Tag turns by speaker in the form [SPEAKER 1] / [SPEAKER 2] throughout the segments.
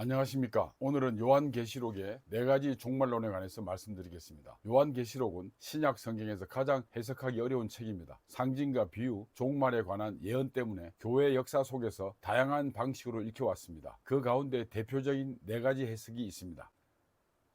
[SPEAKER 1] 안녕하십니까. 오늘은 요한계시록의 네 가지 종말론에 관해서 말씀드리겠습니다. 요한계시록은 신약 성경에서 가장 해석하기 어려운 책입니다. 상징과 비유, 종말에 관한 예언 때문에 교회 역사 속에서 다양한 방식으로 읽혀왔습니다. 그 가운데 대표적인 네 가지 해석이 있습니다.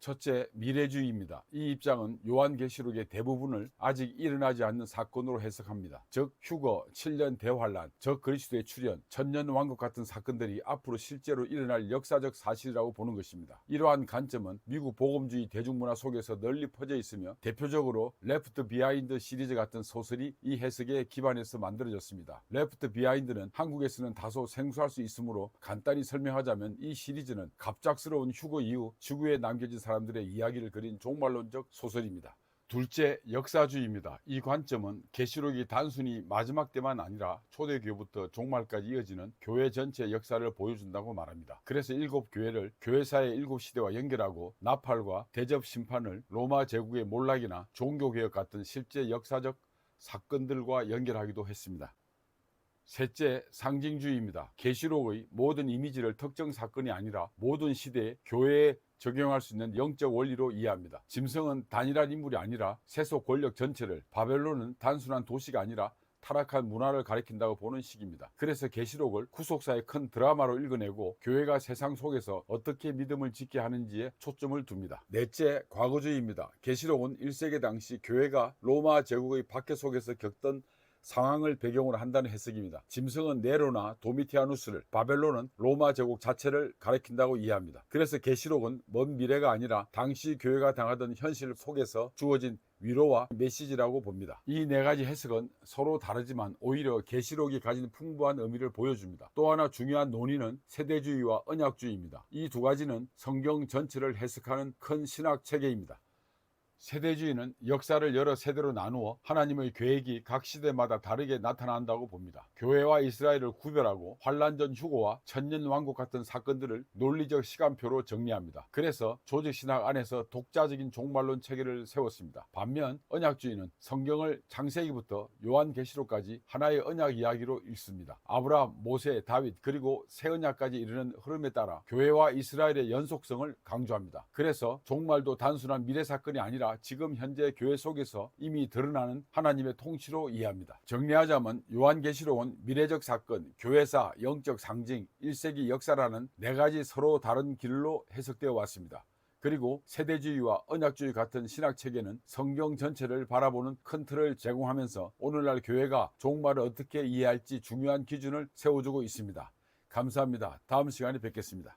[SPEAKER 1] 첫째, 미래주의입니다. 이 입장은 요한계시록의 대부분을 아직 일어나지 않는 사건으로 해석합니다. 즉, 휴거, 7년 대환란, 적 그리스도의 출현, 천년 왕국 같은 사건들이 앞으로 실제로 일어날 역사적 사실이라고 보는 것입니다. 이러한 관점은 미국 복음주의 대중문화 속에서 널리 퍼져 있으며 대표적으로 레프트 비하인드 시리즈 같은 소설이 이 해석에 기반해서 만들어졌습니다. 레프트 비하인드는 한국에서는 다소 생소할 수 있으므로 간단히 설명하자면 이 시리즈는 갑작스러운 휴거 이후 지구에 남겨진 사람 들의 이야기를 그린 종말론적 소설입니다. 둘째, 역사주의입니다. 이 관점은 계시록이 단순히 마지막 때만 아니라 초대교회부터 종말까지 이어지는 교회 전체 역사를 보여준다고 말합니다. 그래서 일곱 교회를 교회사의 일곱 시대와 연결하고 나팔과 대접 심판을 로마 제국의 몰락이나 종교개혁 같은 실제 역사적 사건들과 연결하기도 했습니다. 셋째, 상징주의입니다. 계시록의 모든 이미지를 특정 사건이 아니라 모든 시대에 교회에 적용할 수 있는 영적 원리로 이해합니다. 짐승은 단일한 인물이 아니라 세속 권력 전체를, 바벨론은 단순한 도시가 아니라 타락한 문화를 가리킨다고 보는 식입니다. 그래서 계시록을 구속사의 큰 드라마로 읽어내고 교회가 세상 속에서 어떻게 믿음을 지켜야 하는지에 초점을 둡니다. 넷째, 과거주의입니다. 계시록은 1세기 당시 교회가 로마 제국의 박해 속에서 겪던 상황을 배경으로 한다는 해석입니다. 짐승은 네로나 도미티아누스를, 바벨론은 로마 제국 자체를 가리킨다고 이해합니다. 그래서 계시록은 먼 미래가 아니라 당시 교회가 당하던 현실 속에서 주어진 위로와 메시지라고 봅니다. 이 네 가지 해석은 서로 다르지만 오히려 계시록이 가진 풍부한 의미를 보여줍니다. 또 하나 중요한 논의는 세대주의와 언약주의입니다. 이 두 가지는 성경 전체를 해석하는 큰 신학 체계입니다. 세대주의는 역사를 여러 세대로 나누어 하나님의 계획이 각 시대마다 다르게 나타난다고 봅니다. 교회와 이스라엘을 구별하고 환란전 휴고와 천년 왕국 같은 사건들을 논리적 시간표로 정리합니다. 그래서 조직 신학 안에서 독자적인 종말론 체계를 세웠습니다. 반면 언약주의는 성경을 창세기부터 요한계시록까지 하나의 언약 이야기로 읽습니다. 아브라함, 모세, 다윗 그리고 새 언약까지 이르는 흐름에 따라 교회와 이스라엘의 연속성을 강조합니다. 그래서 종말도 단순한 미래 사건이 아니라 지금 현재 교회 속에서 이미 드러나는 하나님의 통치로 이해합니다. 정리하자면 요한계시록은 미래적 사건, 교회사, 영적 상징, 1세기 역사라는 네 가지 서로 다른 길로 해석되어 왔습니다. 그리고 세대주의와 언약주의 같은 신학 체계는 성경 전체를 바라보는 큰 틀을 제공하면서 오늘날 교회가 종말을 어떻게 이해할지 중요한 기준을 세워주고 있습니다. 감사합니다. 다음 시간에 뵙겠습니다.